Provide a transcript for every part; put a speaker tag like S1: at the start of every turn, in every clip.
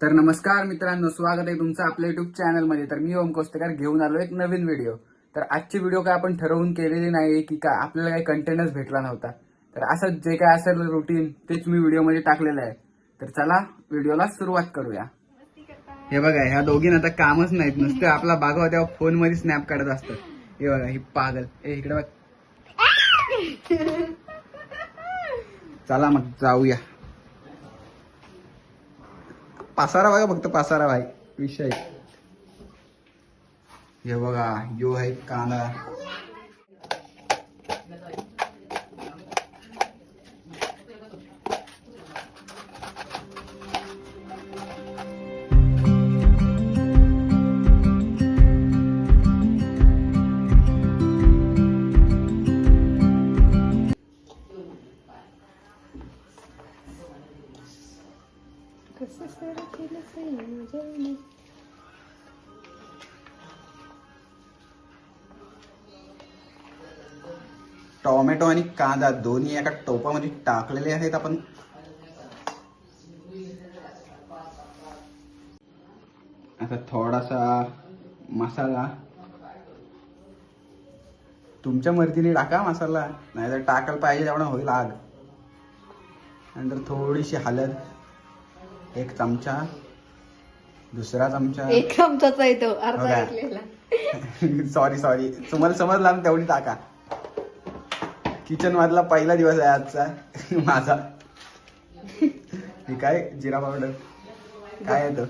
S1: तर नमस्कार मित्रांनो स्वागत आहे तुमचं आपल्या युट्यूब चॅनलमध्ये तर मी ओम कोस्तेकर घेऊन आलो एक नवीन व्हिडिओ तर आजची व्हिडिओ काय आपण ठरवून केलेली नाही की काय आपल्याला काही कंटेनर्स भेटला नव्हता. तर असं जे काय असेल रुटीन तेच मी व्हिडिओमध्ये टाकलेलं आहे. तर चला व्हिडिओला सुरुवात करूया. हे बघा ह्या दोघींना आता कामच नाहीत. नुसतं आपला बागवा तेव्हा फोनमध्ये स्नॅप काढत असतात हे बघा ही पागल. ए इकडे बघ. चला मग जाऊया. पासारा बघा फक्त पासारा भाई. विषय. हे बघा यो आहे कांदा. टोमॅटो आणि कांदा दोन्ही एका टोपामध्ये टाकलेले आहेत आपण. आता थोडासा मसाला. तुमच्या मर्जीने टाका मसाला नाहीतर टाकायला पाहिजे तेवढा होईल आग. नंतर थोडीशी हलद एक चमचा. दुसरा चमचा
S2: एक चमचाचा येतो अर्धा
S1: बघा.
S2: घेतलेला
S1: सॉरी सॉरी तुम्हाला समजला ना तेवढी टाका. किचन मधला पहिला दिवस आहे आजचा. माझा. काय? जिरा पावडर काय येतं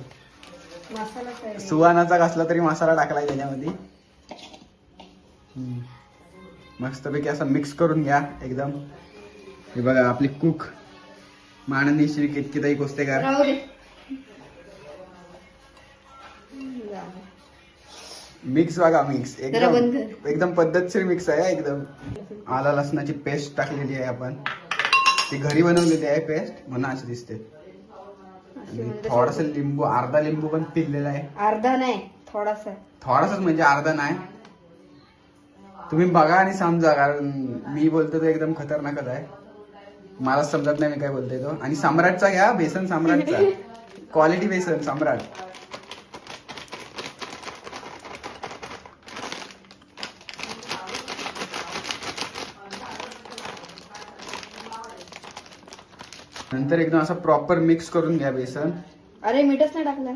S1: सुवानाचा कसला तरी मसाला टाकलाय त्याच्यामध्ये. मस्तपैकी असं मिक्स करून घ्या एकदम. हे बघा आपली कुक माननीय श्री कितकिताई कोस्तेकर मिक्स बघा मिक्स एकदम एकदम पद्धतशीर मिक्स आहे एकदम. आला लसणाची पेस्ट टाकलेली आहे आपण. ती घरी बनवलेली आहे पेस्ट म्हणून अशी दिसते. आणि थोडासा लिंबू अर्धा लिंबू पण पिळलेला आहे.
S2: अर्धा नाही थोडासा.
S1: थोडासाच म्हणजे अर्धा नाही. तुम्ही बघा आणि समजा कारण मी बोलतो तो एकदम खतरनाकच आहे. मला समजत नाही मी काय बोलतोय तो. आणि सम्राटचा घ्या बेसन सम्राटचा. क्वालिटी बेसन सम्राट. नंतर एकदम असं प्रॉपर मिक्स करून घ्या बेसन.
S2: अरे मीठच नाही टाकलं.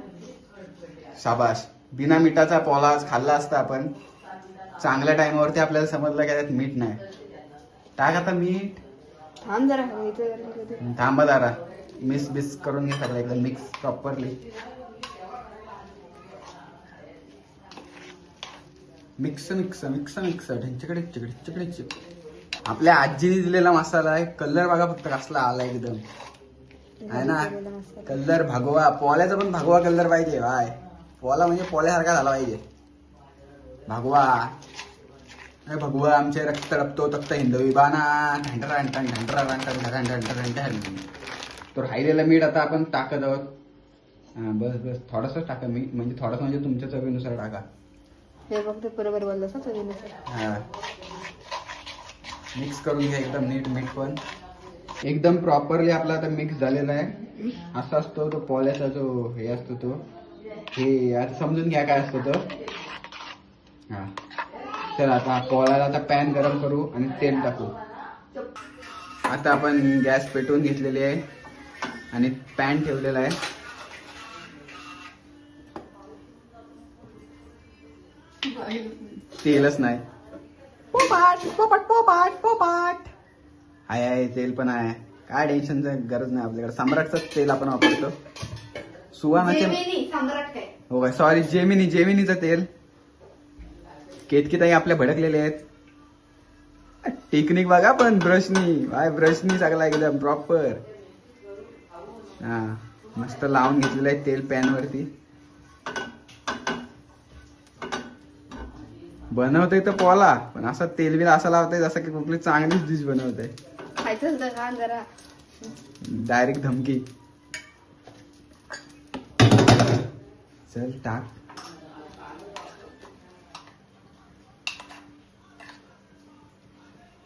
S1: शाबाश बिना मिठाचा पोला खाल्ला असता आपण. चांगल्या टाइमावरती आपल्याला समजलं की त्यात मीठ नाही. टाक आता मीठ.
S2: थांब जरा.
S1: थांबा जरा. मिक्स बिस करून घे सगळं एकदम mix properly mix mix mix mix ढिंचकडे चिकडे चिकडे चिक आपल्या आजीने दिलेला मसाला आहे. कलर बघा फक्त कसला आला एकदम. आहे ना. कलर भगवा. पोल्याचा पण भगवा कलर पाहिजे बाय पोला म्हणजे पोल्यासारखा झाला पाहिजे. भगवा. भगवा आमचे रक्त रक्तो तक्त हिंदवी बाणा ढंढरा ढंढरा ढंढरा ढंढरा ढंढरा ढंढरा ढंढरा तो राहिलेला मीठ आता आपण टाकत आहोत. हा बस बस. थोडंसंच टाका मीठ. म्हणजे थोडंसं म्हणजे तुमच्या चवीनुसार टाका.
S2: हे फक्त बरोबर बोललास ना चवीनुसार.
S1: हा. मिक्स करून घ्या एकदम नीट मीठ पण. एकदम प्रॉपरली आपला आता मिक्स झालेला आहे. असा असतो तो पोल्याचा जो हे असतो तो. हे आता समजून घ्या काय असतो तो. हा. चला आता पोळ्याला आता पॅन गरम करू आणि तेल टाकू. आता आपण गॅस पेटवून घेतलेली आहे आणि पॅन ठेवलेला आहे. तेलच नाही. पोपाट पोपाट पोपाट पोपाट. आहे आहे तेल पण आहे. काय टेन्शनचं गरज नाही आपल्याकडे. सम्राटचंच तेल आपण वापरतो. सुवानाचे हो काय सॉरी जेमिनी जेमिनीचं तेल. केतकीताई आपल्या भडकलेले आहेत. टेक्निक बघा पण ब्रशनी. बाय ब्रशनी सगळा एकदम प्रॉपर हा मस्त लावून घेतलेलं आहे तेल पॅन वरती बनवतोय तर पोला पण असं तेल बिल असं लावतंय जसं की कुठली चांगलीच डिश
S2: खायचं का जरा?
S1: डायरेक्ट धमकी. चल टाक.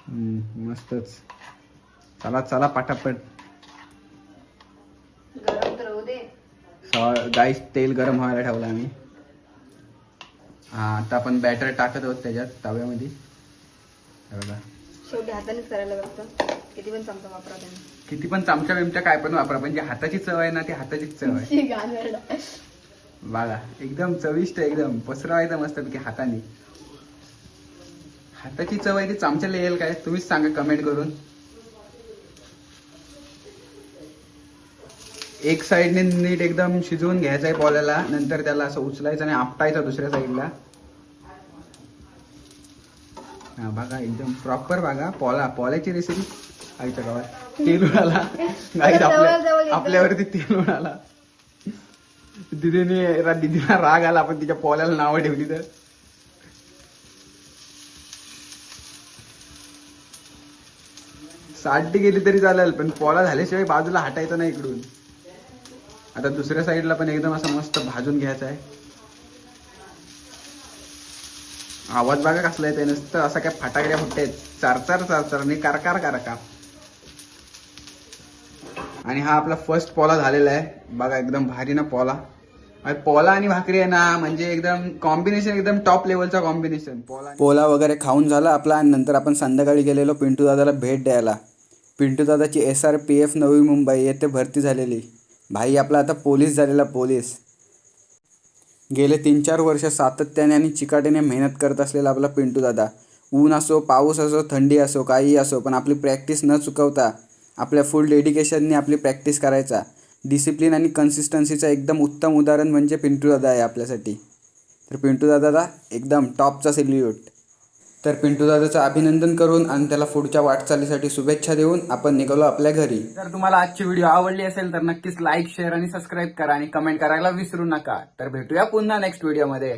S1: मस्तच. चला चला पटापट. गाईस तेल गरम व्हायला ठेवलं आम्ही. हा आता आपण बॅटर टाकत आहोत त्याच्यात तव्यामध्ये. बघा.
S2: शेवटी हातानेच करायला लागतं. किती पण चमचा वापरा तुम्ही.
S1: किती पण चमचा बिमचा काय पण वापरा पण जी हाताची चव आहे ना ती हाताचीच चव आहे.
S2: शी घाणेरडा.
S1: बघा एकदम चविष्ट एकदम पसरवायचं मस्त पैकी हाताने. हाताची चव आहे ती चमच्याला येईल काय तुम्हीच सांगा कमेंट करून. एक साईडने नीट एकदम शिजवून घ्यायचं आहे पोल्याला नंतर त्याला असं उचलायचं आणि आपटायचं दुसऱ्या साईडला हा बघा एकदम प्रॉपर बघा पोला पोल्याची रेसिपी आईच्या गावात. तेल उडाला. गाईत आपल्या. आपल्यावरती तेल उडाला. दिदीने दिदीला राग आला आपण तिच्या पोल्याला नावं ठेवली तर. साठ गेली तरी चालेल पण पोला झाल्याशिवाय बाजूला हटायचं नाही इकडून. आता दुसऱ्या साईडला पण एकदम असं मस्त भाजून घ्यायचं आहे. आवाज बघा कसला येते नुसतं असं काय फटाकड्या फुटतायत. चार चार चार चार आणि कारकार कारका आणि हा आपला फर्स्ट पोला झालेला आहे. बघा एकदम भारी ना पोला. आणि पोला आणि भाकरी आहे ना म्हणजे एकदम कॉम्बिनेशन एकदम टॉप लेवलचा कॉम्बिनेशन पोला पोला वगैरे खाऊन झाला आपला आणि नंतर आपण संध्याकाळी गेलेलो पिंटू दादाला भेट द्यायला. पिंटू दादाची S R P F Navi Mumbai येथे भरती झालेली. भाई आपला आता पोलीस झालेला पोलीस. गेले तीन चार वर्ष सातत्याने आणि चिकाटीने मेहनत करत असलेला आपला पिंटू दादा. ऊन असो पाऊस असो थंडी असो काही असो पण आपली प्रॅक्टिस न चुकवता आपल्या फुल डेडिकेशनने आपली प्रॅक्टिस करायचा. डिसिप्लिन आणि कन्सिस्टन्सीचं एकदम उत्तम उदाहरण म्हणजे पिंटू दादा आहे आपल्यासाठी. तर पिंटू दादाला एकदम टॉपचा सेल्यूट. तर पिंटू दादाचं अभिनंदन करून आणि त्याला पुढच्या वाटचालीसाठी शुभेच्छा देऊन आपण निघालो आपल्या घरी. जर तुम्हाला आजची व्हिडिओ आवडली असेल तर नक्कीच लाईक शेअर आणि सबस्क्राईब करा आणि कमेंट करायला विसरू नका. तर भेटूया पुन्हा नेक्स्ट व्हिडिओमध्ये